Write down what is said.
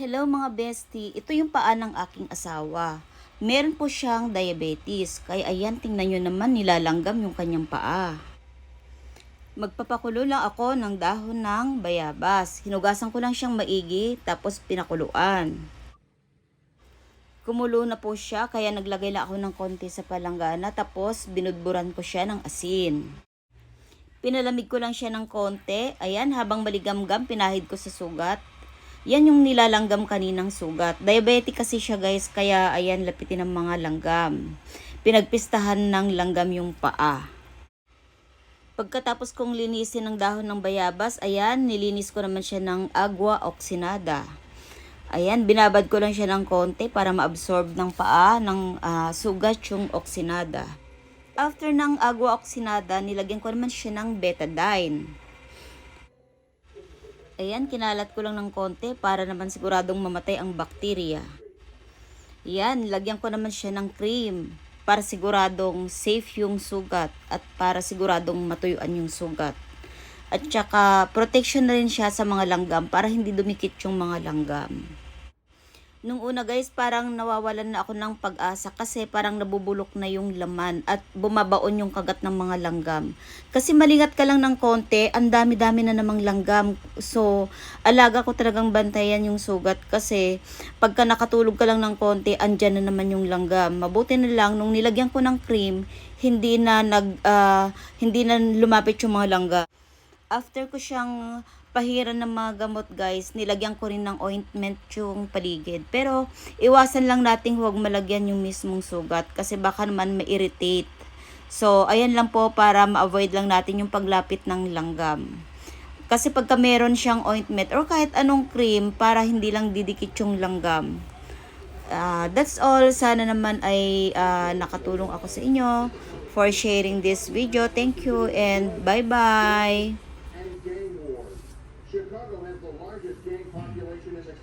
Hello mga bestie, ito yung paa ng aking asawa. Meron po siyang diabetes, kaya ayan tingnan nyo naman nilalanggam yung kanyang paa. Magpapakulo lang ako ng dahon ng bayabas. Hinugasan ko lang siyang maigi, tapos pinakuluan. Kumulo na po siya, kaya naglagay lang ako ng konti sa palanggana, tapos binudburan ko siya ng asin. Pinalamig ko lang siya ng konti. Ayan, habang maligamgam, pinahid ko sa sugat. Yan yung nilalanggam kaninang sugat. Diabetic kasi siya guys, kaya ayan, lapitin ng mga langgam. Pinagpistahan ng langgam yung paa. Pagkatapos kong linisin ng dahon ng bayabas, ayan, nilinis ko naman siya ng agua oxinada. Ayan, binabad ko lang siya ng konti para ma-absorb ng paa ng ah, sugat yung oxinada. After ng agua oxinada, nilagyan ko naman siya ng betadine. Ayan, kinalat ko lang ng konti para naman siguradong mamatay ang bakterya. Yan, lagyan ko naman siya ng cream para siguradong safe yung sugat at para siguradong matuyuan yung sugat. At saka protection na rin siya sa mga langgam para hindi dumikit yung mga langgam. Nung una guys, parang nawawalan na ako ng pag-asa kasi parang nabubulok na yung laman at bumabaon yung kagat ng mga langgam. Kasi malingat ka lang ng konti, ang dami-dami na namang langgam. So, alaga ko talagang bantayan yung sugat kasi pagka nakatulog ka lang ng konti, andyan na naman yung langgam. Mabuti na lang, nung nilagyan ko ng cream, hindi na nag, ah, hindi na lumapit yung mga langgam. After ko siyang pahiran ng mga gamot guys, nilagyan ko rin ng ointment yung paligid. Pero iwasan lang nating huwag malagyan yung mismong sugat kasi baka naman ma-irritate. So ayan lang po para ma-avoid lang natin yung paglapit ng langgam. Kasi pagka meron siyang ointment or kahit anong cream para hindi lang didikit yung langgam. Ah, that's all. Sana naman ay ah, nakatulong ako sa inyo for sharing this video. Thank you and bye-bye. Chicago has the largest gang population in the country.